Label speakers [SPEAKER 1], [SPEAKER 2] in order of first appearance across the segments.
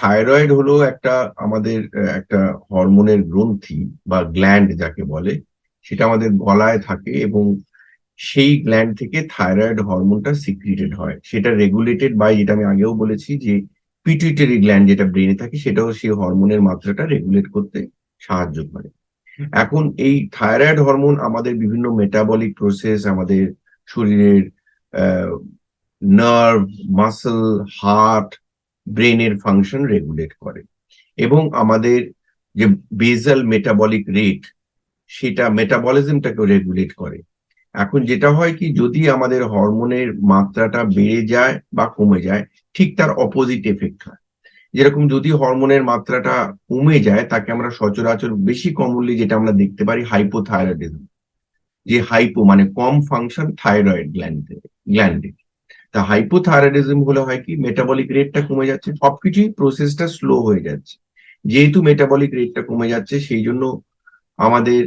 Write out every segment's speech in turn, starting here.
[SPEAKER 1] Thyroid হলো একটা আমাদের একটা হরমোনের গ্রন্থি বা গ্ল্যান্ড যাকে বলে, সেটা আমাদের গলায় থাকে এবং সেই গ্ল্যান্ড থেকে থাইরয়েড হরমোনটা সিক্রিটেড হয়। সেটা রেগুলেটেড বাই যেটা আমি আগেও বলেছি যে পিটুইটারি গ্ল্যান্ড যেটা ব্রেনে থাকে, সেটাও সেই হরমোনের মাত্রাটা রেগুলেট করতে সাহায্য করে। এখন এই থাইরয়েড হরমোন আমাদের বিভিন্ন মেটাবলিক প্রসেস আমাদের শরীরের নার্ভ মাসল হার্ট ব্রেনের ফাংশন রেগুলেট করে। এবং আমাদের যে বেজাল মেটাবলিক রেট সেটা মেটাবলিজমটাকে রেগুলেট করে। এখন যেটা হয় কি, যদি আমাদের হরমোনের মাত্রাটা বেড়ে যায় বা কমে যায়, ঠিক তার অপোজিট এফেক্ট হয়। যেরকম যদি হরমোনের মাত্রাটা কমে যায়, তাকে আমরা সচরাচর বেশি কমনলি যেটা আমরা দেখতে পারি হাইপোথাইরয়েডিজম যে হাইপো মানে কম ফাংশন থাইরয়েড গ্ল্যান্ডে গ্ল্যান্ডে তা হাইপোথাইরয়েডিজম হলে হয় কি? মেটাবলিক রেটটা কমে যাচ্ছে, সবকিছুই প্রসেসটা স্লো হয়ে যাচ্ছে। যেহেতু মেটাবলিক রেটটা কমে যাচ্ছে, সেই জন্য আমাদের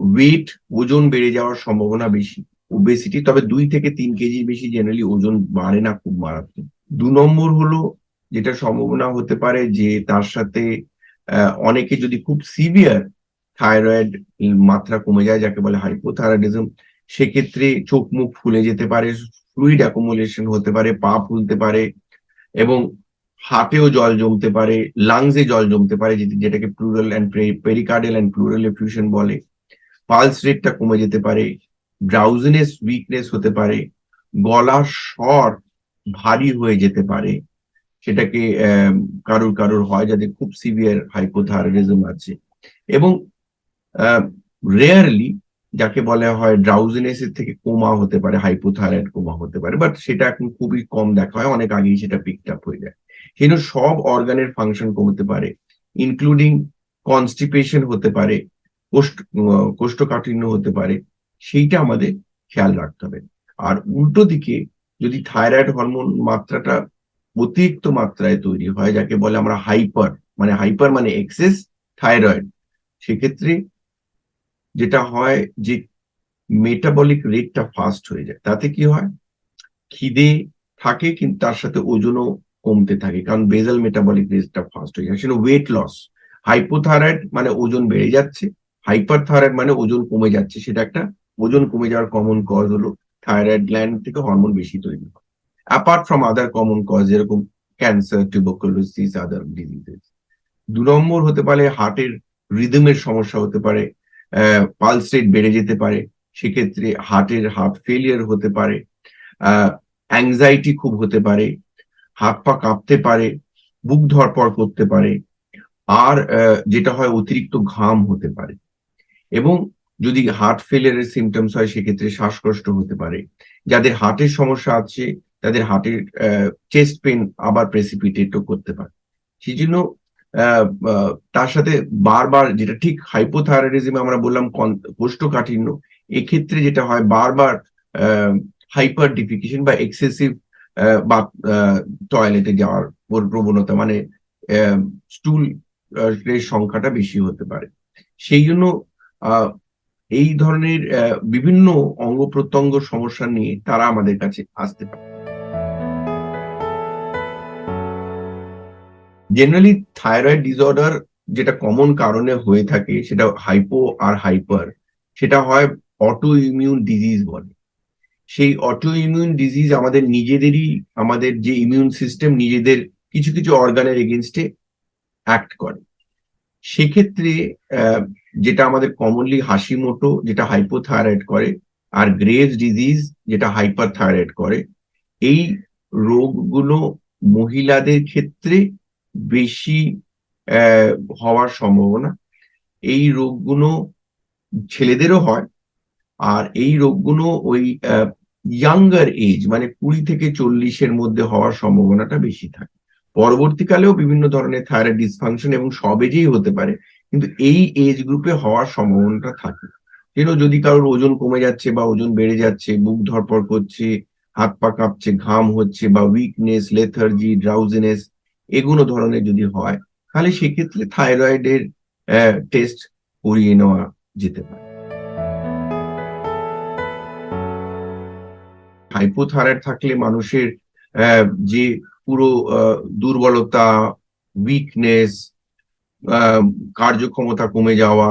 [SPEAKER 1] ওয়েট ওজন বেড়ে যাওয়ার সম্ভাবনা বেশি ওবেসিটি তবে দুই থেকে তিন কেজির বেশি জেনারেলি ওজন বাড়ে না খুব মারাত্মক। দু নম্বর হলো যেটা সম্ভাবনা হতে পারে যে তার সাথে অনেকে যদি খুব সিভিয়ার থাইরয়েড মাত্রা কমে যায়, যাকে বলে হাইপোথাইরয়েডিজম সেক্ষেত্রে চোখ মুখ ফুলে যেতে পারে ফ্লুইড অ্যাকুমুলেশন হতে পারে, পা ফুলতে পারে এবং হার্টেও জল জমতে পারে লাংসে জল জমতে পারে, যেটি- যেটাকে pleural and pericardial and pleural effusion বলে। পালস রেটটা কমে যেতে পারে ড্রাউজিনেস উইকনেস হতে পারে গলার স্বর ভারী হয়ে যেতে পারে, সেটাকে কারোর কারোর হয় যাদের খুব সিভিয়ার হাইপোথাইরয়েডিজম আছে। এবং রেয়ারলি যাকে বলা হয় ড্রাউজিনেস এর থেকে কোমা হতে পারে হাইপোথাইরয়েড কোমা হতে পারে বাট সেটা এখন খুবই কম দেখা হয়, অনেক আগেই সেটা পিকড আপ হয়ে যায়। কিন্তু সব অর্গানের ফাংশন কমতে পারে ইনক্লুডিং কনস্টিপেশন হতে পারে, কোষ্ঠ কোষ্ঠকাঠিন্য হতে পারে, সেইটা আমাদের খেয়াল রাখতে হবে। আর উল্টো দিকে যদি থাইরয়েড হরমোন মাত্রাটা অতিরিক্ত মাত্রায় তৈরি হয়, যাকে বলে আমরা হাইপার মানে হাইপার মানে এক্সেস থাইরয়েড সেক্ষেত্রে যেটা হয় যে মেটাবলিক রেটটা ফাস্ট হয়ে যায়। তাতে কি হয়? খিদে থাকে কিন্তু তার সাথে ওজনও কমতে থাকে, কারণ বেজাল মেটাবলিক রেটটা ফাস্ট হয়ে যায়। সেটা ওয়েট লস হাইপোথাইরয়েড মানে ওজন বেড়ে যাচ্ছে হাইপার মানে ওজন কমে যাচ্ছে। সেটা একটা ওজন কমে যাওয়ার কমন কজ হলো থাইরয়েড গ্ল্যান্ড থেকে হরমোন বেশি তৈরি হয়। Apart from other common cause যেরকম ক্যান্সার টিউবারকুলোসিস আদার ডিজিজেস দু নম্বর হতে পারে হার্টের রিদমের সমস্যা হতে পারে পালস রেট বেড়ে যেতে পারে, সেক্ষেত্রে হার্টের হার্ট ফেলিয়ার হতে পারে অ্যাংজাইটি খুব হতে পারে, হাত পা কাঁপতে পারে, বুক ধরপড় করতে পারে, আর যেটা হয় অতিরিক্ত ঘাম হতে পারে। এবং যদি হার্ট ফেলিয়ারের সিমটমস হয়, সেক্ষেত্রে শ্বাসকষ্ট হতে পারে। যাদের হার্টের সমস্যা আছে, তাদের হার্টের চেস্ট পেন আবার প্রেসিপিটেটও করতে পারে। সেই জন্য তার সাথে বারবার যেটা ঠিক হাইপোথাইরয়েডিজমে আমরা বললাম কোষ্ঠকাঠিন্য, এক্ষেত্রে যেটা হয় বারবার হাইপার ডিফিকেশন বা এক্সেসিভ বা টয়লেটে যাওয়ার প্রবণতা মানে স্টুল এর সংখ্যাটা বেশি হতে পারে। সেই জন্য এই ধরনের বিভিন্ন অঙ্গ প্রত্যঙ্গ সমস্যা নিয়ে তারা আমাদের কাছে আসতে পারে। জেনারেলি থাইরয়েড ডিসঅর্ডার যেটা কমন কারণে হয়ে থাকে, সেটা হাইপো আর হাইপার সেটা হয় অটো ইমিউন ডিজিজ বলে। সেই অটো ইমিউন ডিজিজ আমাদের নিজেদেরই, আমাদের যে ইমিউন সিস্টেম নিজেদের কিছু কিছু অর্গানের এগেনস্টে অ্যাক্ট করে। সেক্ষেত্রে যেটা আমাদের কমনলি হাসি মোটো যেটা হাইপোথাইরয়েড করে, আর গ্রেভস ডিজিজ যেটা হাইপার থাইরয়েড করে, এই রোগগুলো মহিলাদের ক্ষেত্রে বেশি হওয়ার সম্ভাবনা। এই রোগগুলো ছেলেদেরও হয় আর এই রোগগুলো ওই ইয়াঙ্গার এজ মানে কুড়ি থেকে চল্লিশের মধ্যে হওয়ার সম্ভাবনাটা বেশি থাকে। পরবর্তীকালেও বিভিন্ন ধরনের থাইরয়েড ডিসফাংশন এবং সব এজেই হতে পারে, কিন্তু এই এজ গ্রুপে হওয়ার সম্ভাবনাটা থাকে। যেন যদি কারোর ওজন কমে যাচ্ছে বা ওজন বেড়ে যাচ্ছে, বুক ধরপড় করছে, হাত পা কাঁপছে, ঘাম হচ্ছে বা উইকনেস লেথার্জি ড্রাউজিনেস এগুলো ধরনের যদি হয়, তাহলে সেক্ষেত্রে থাইরয়েডের টেস্ট করিয়ে নেওয়া যেতে পারে। হাইপোথাইরয়েড থাকলে মানুষের যে পুরো দুর্বলতা উইকনেস কার্যক্ষমতা কমে যাওয়া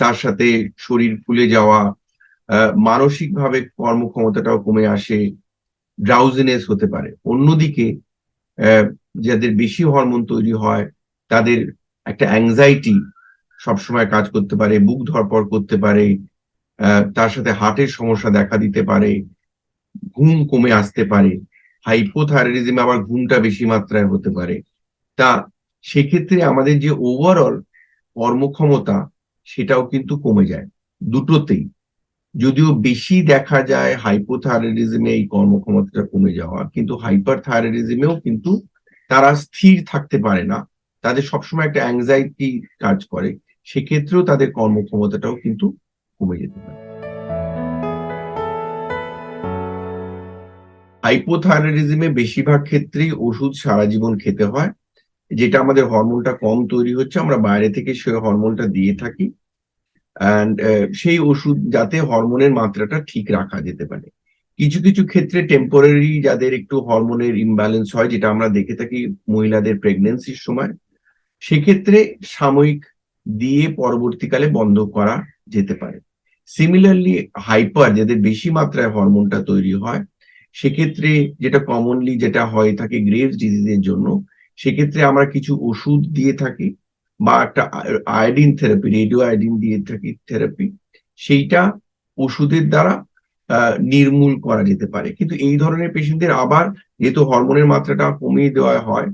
[SPEAKER 1] তার সাথে শরীর ফুলে যাওয়া মানসিকভাবে কর্মক্ষমতাটাও কমে আসে ড্রাউজিনেস হতে পারে। অন্যদিকে যাদের বেশি হরমোন তৈরি হয়, তাদের একটা অ্যাংজাইটি সবসময় কাজ করতে পারে বুক ধরপড় করতে পারে তার সাথে হার্টের সমস্যা দেখা দিতে পারে, ঘুম কমে আসতে পারে হাইপোথাইরয়েডিজমে আবার ঘুমটা বেশি মাত্রায় হতে পারে। তা সেক্ষেত্রে আমাদের যে ওভারঅল কর্মক্ষমতা, সেটাও কিন্তু কমে যায়, দুটোতেই। যদিও বেশি দেখা যায় হাইপোথাইরয়েডিজমে এই কর্মক্ষমতাটা কমে যাওয়া, কিন্তু হাইপার থাইরয়েডিজমেও কিন্তু তারা স্থির থাকতে পারে না। তাদের সবসময় একটা অ্যাংজাইটি কাজ করে, সেক্ষেত্রেও তাদের কর্মক্ষমতাটাও কিন্তু কমে যেতে পারে। হাইপোথাইরয়েডিজমে বেশিরভাগ ক্ষেত্রেই ওষুধ সারা জীবন খেতে হয়, যেটা আমাদের হরমোনটা কম তৈরি হচ্ছে, আমরা বাইরে থেকে সেই হরমোনটা দিয়ে থাকি। অ্যান্ড সেই ওষুধ যাতে হরমোনের মাত্রাটা ঠিক রাখা যেতে পারে। কিছু কিছু ক্ষেত্রে টেম্পোরারি যাদের একটু হরমোনের ইমব্যালেন্স হয়, যেটা আমরা দেখে থাকি মহিলাদের প্রেগনেন্সির সময়, সেক্ষেত্রে সাময়িক দিয়ে পরবর্তীকালে বন্ধ করা যেতে পারে। সিমিলারলি হাইপার যাদের বেশি মাত্রায় হরমোনটা তৈরি হয়, সেক্ষেত্রে যেটা কমনলি যেটা হয় থাকে গ্রেভস ডিজিজের জন্য, সেক্ষেত্রে আমরা কিছু ওষুধ দিয়ে থাকি। বা একটা আয়োডিন থেরাপি রেডিও আয়োডিন দিয়ে থাকি থেরাপি সেইটা ওষুধের দ্বারা নির্মূল করা যেতে পারে। কিন্তু এই ধরনের পেশেন্টদের আবার যেহেতু হরমোনের মাত্রাটা কমিয়ে দেওয়া হয়,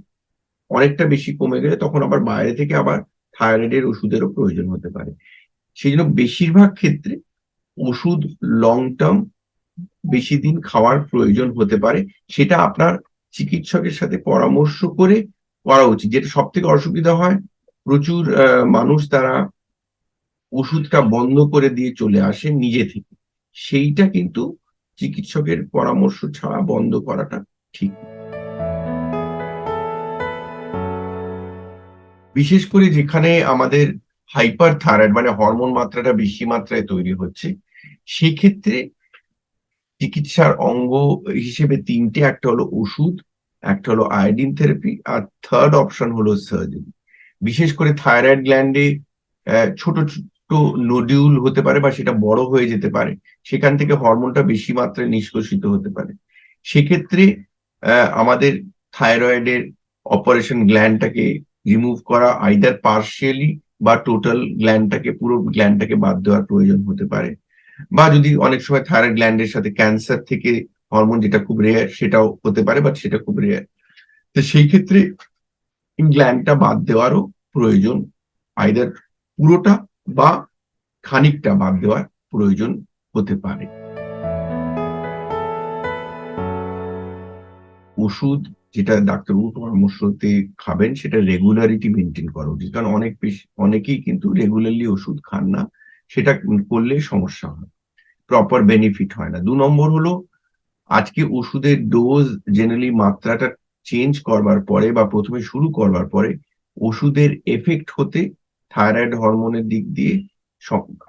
[SPEAKER 1] অনেকটা বেশি কমে গেলে তখন আবার বাইরে থেকে আবার থাইরয়েডের ওষুধেরও প্রয়োজন হতে পারে। সেই জন্য বেশিরভাগ ক্ষেত্রে ওষুধ লং টার্ম বেশি দিন খাওয়ার প্রয়োজন হতে পারে। সেটা আপনার চিকিৎসকের সাথে পরামর্শ করে করা উচিত। যেটা সব থেকে অসুবিধা হয় প্রচুর মানুষ তারা ওষুধটা বন্ধ করে দিয়ে চলে আসে নিজে থেকে। সেইটা কিন্তু চিকিৎসকের পরামর্শ ছাড়া বন্ধ করাটা ঠিক বিশেষ করে যেখানে আমাদের হাইপার থাইরয়েড মানে হরমোন মাত্রাটা বেশি মাত্রায় তৈরি হচ্ছে, সেক্ষেত্রে চিকিৎসার অঙ্গ হিসেবে তিনটে, একটা হলো ওষুধ, একটা হলো আয়োডিন থেরাপি, আর থার্ড অপশন হলো সার্জারি বিশেষ করে থাইরয়েড গ্ল্যান্ডে ছোট ছোট নোডিউল হতে পারে বা সেটা বড় হয়ে যেতে পারে, সেখান থেকে হরমোনটা বেশি মাত্রায় নিষ্কাশিত হতে পারে। সেক্ষেত্রে আমাদের থাইরয়েডের অপারেশন গ্ল্যান্ডটাকে রিমুভ করা আইদার পার্শিয়ালি বা টোটাল গ্ল্যান্ডটাকে পুরো গ্ল্যান্ডটাকে বাদ দেওয়ার প্রয়োজন হতে পারে। বা যদি অনেক সময় থাইরয়েড গ্ল্যান্ডের সাথে ক্যান্সার থেকে হরমোন যেটা খুব রেয়ার সেটাও হতে পারে বাট সেটা খুব রেয়ার তো সেই ক্ষেত্রে গ্ল্যান্ডটা বাদ দেওয়ারও প্রয়োজন। আইদার পুরোটা বা খানিকটা বাদ দেওয়ার প্রয়োজন হতে পারে। ওষুধ যেটা ডাক্তারবাবু পরামর্শতে খাবেন, সেটা রেগুলারিটি মেনটেন করা উচিত। কারণ অনেক পেশ- অনেকেই কিন্তু রেগুলারলি ওষুধ খান না, সেটা করলে সমস্যা হয়। প্রপার বেনিফিট হয় না। দু নম্বর হলো, আজকে ওষুধের ডোজ জেনারেলি মাত্রাটা চেঞ্জ করবার পরে বা প্রথমে শুরু করবার পরে ওষুধের এফেক্ট হতে থাইরয়েড হরমোনের দিক দিয়ে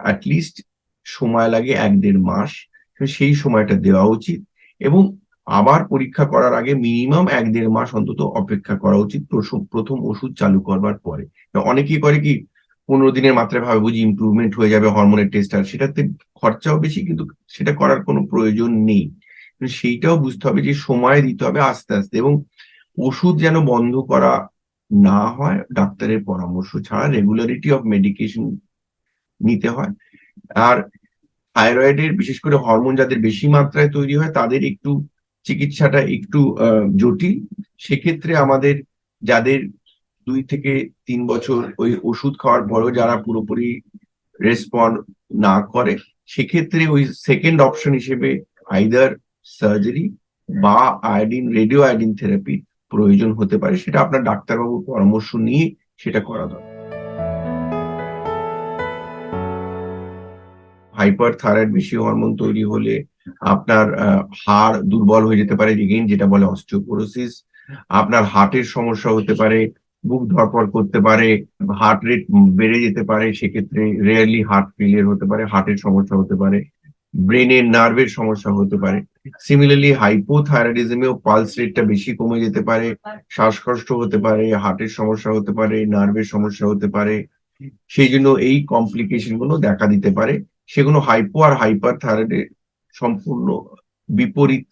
[SPEAKER 1] অ্যাটলিস্ট সময় লাগে এক দেড় মাস। সেই সময়টা দেওয়া উচিত এবং আবার পরীক্ষা করার আগে মিনিমাম এক দেড় মাস অন্তত অপেক্ষা করা উচিত প্রথম ওষুধ চালু করবার পরে। অনেকেই করে কি পনেরো দিনের মাত্রায় ভাবে বুঝি ইমপ্রুভমেন্ট হয়ে যাবে হরমোনের টেস্ট আর সেটাতে খরচাও বেশি কিন্তু সেটা করার কোনো প্রয়োজন নেই। সেইটাও বুঝতে হবে যে সময় দিতে হবে আস্তে আস্তে এবং ওষুধ যেন বন্ধ করা না হয়, ডাক্তারের পরামর্শ ছাড়া রেগুলারিটি অফ মেডিকেশন নিতে হয়। আর থাইরয়েডের বিশেষ করে হরমোন যাদের বেশি মাত্রায় তৈরি হয়, তাদের একটু চিকিৎসাটা একটু জটিল। সেক্ষেত্রে আমাদের যাদের দুই থেকে তিন বছর ওই ওষুধ খাওয়ার পরেও যারা পুরোপুরি রেসপন্ড না করে, সেক্ষেত্রে ওই সেকেন্ড অপশন হিসেবে আইদার সার্জারি বা আয়োডিন রেডিও আয়োডিন থেরাপি প্রয়োজন হতে পারে, সেটা আপনার ডাক্তারবাবুর পরামর্শ নিয়ে সেটা করা দরকার। হাইপার থাইরয়েড বেশি হরমোন তৈরি হলে আপনার হাড় দুর্বল হয়ে যেতে পারে এগেইন যেটা বলে অস্টিওপোরোসিস আপনার হার্টের সমস্যা হতে পারে, বুক ধরপড় করতে পারে হার্ট রেট বেড়ে যেতে পারে, সেক্ষেত্রে রেয়ারলি হার্ট ফেলিয়ার হতে পারে হার্টের সমস্যা হতে পারে ব্রেনের নার্ভের সমস্যা হতে পারে। সিমিলারলি হাইপোথাইরয়েডিজমেও পালস রেটটা বেশি কমে যেতে পারে, শ্বাসকষ্ট হতে পারে হার্টের সমস্যা হতে পারে নার্ভের সমস্যা হতে পারে। সেই জন্য এই কমপ্লিকেশনগুলো দেখা দিতে পারে। সেগুলো হাইপো আর হাইপার থাইরয়েডের সম্পূর্ণ বিপরীত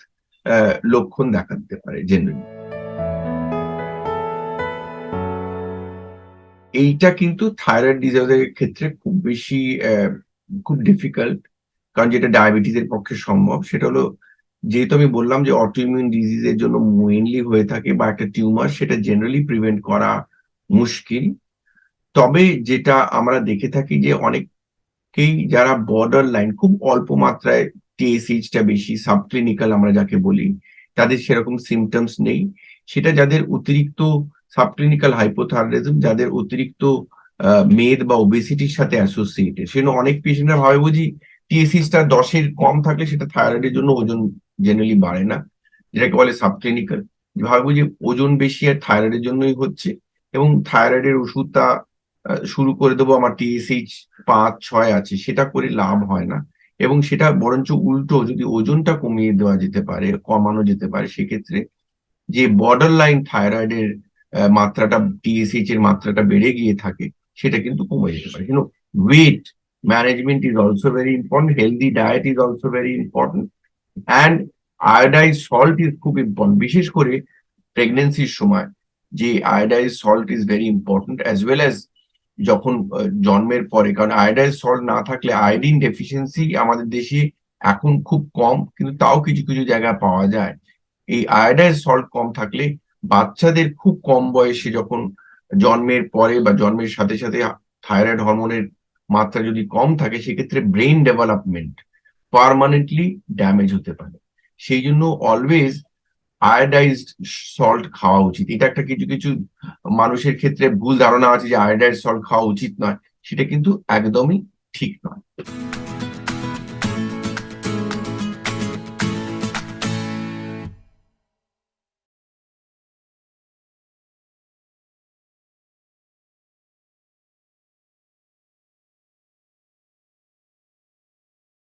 [SPEAKER 1] লক্ষণ দেখা দিতে পারে জেনারেলি এইটা কিন্তু থাইরয়েড ডিজিজের ক্ষেত্রে খুব বেশি খুব ডিফিকাল্ট কারণ যেটা ডায়াবেটিসের পক্ষে সম্ভব, সেটা হলো যেহেতু আমি বললাম যে অটোইমিউন ডিজিজের জন্য মেইনলি হয়ে থাকে বা একটা টিউমার সেটা জেনারেলি প্রিভেন্ট করা মুশকিল। তবে যেটা আমরা দেখে থাকি যে অনেকেই যারা বর্ডার লাইন খুব অল্প মাত্রায় টিএসএইচটা বেশি সাবক্লিনিক্যাল আমরা যাকে বলি, তাদের সেরকম সিমটমস নেই। সেটা যাদের অতিরিক্ত সাবক্লিনিক্যাল হাইপোথাইরয়েডিজম যাদের অতিরিক্ত মেদ বা ওবেসিটির সাথে অ্যাসোসিয়েটেড সেজন্য অনেক পেশেন্টরা ভাবে বুঝি টিএসএইচটা দশের কম থাকলে সেটা থাইরয়েডের জন্য ওজন জেনারেলি বাড়ে না, যেটাকে বলে সাবক্লিনিক্যাল ভাবে যে ওজন বেশি আর থাইরয়েডের জন্যই হচ্ছে এবং থাইরয়েডের ওষুধটা শুরু করে দেবো আমার টিএসএইচ পাঁচ, ছয় আছে, সেটা করে লাভ হয় না। এবং সেটা বরঞ্চ উল্টো, যদি ওজনটা কমিয়ে দেওয়া যেতে পারে, কমানো যেতে পারে, সেক্ষেত্রে যে বর্ডার লাইন থাইরয়েডের মাত্রাটা টিএসএইচ এর মাত্রাটা বেড়ে গিয়ে থাকে, সেটা কিন্তু কমে যেতে পারে। কিন্তু weight management is also very important healthy diet is also very important and iodised salt is খুব ইম্পর্টেন্ট বিশেষ করে প্রেগনেন্সির সময়, যে iodised salt is very important as well as যখন জন্মের পরে, কারণ আয়োডাইজ সল্ট না থাকলে আয়োডিন ডেফিসিয়েন্সি আমাদের দেশে এখন খুব কম, কিন্তু তাও কিছু কিছু জায়গায় পাওয়া যায়। এই আয়োডাইজ সল্ট কম থাকলে বাচ্চাদের খুব কম বয়সে যখন জন্মের পরে বা জন্মের সাথে সাথে থাইরয়েড হরমোনের মাত্রা যদি কম থাকে, সেক্ষেত্রে ব্রেন ডেভেলপমেন্ট পার্মানেন্টলি ড্যামেজ হতে পারে। সেই জন্য অলওয়েজ আয়োডাইজড সল্ট খাওয়া উচিত। এটা একটা কিছু কিছু মানুষের ক্ষেত্রে ভুল ধারণা আছে যে আয়োডাইজড সল্ট খাওয়া উচিত নয়। সেটা কিন্তু একদমই ঠিক নয়।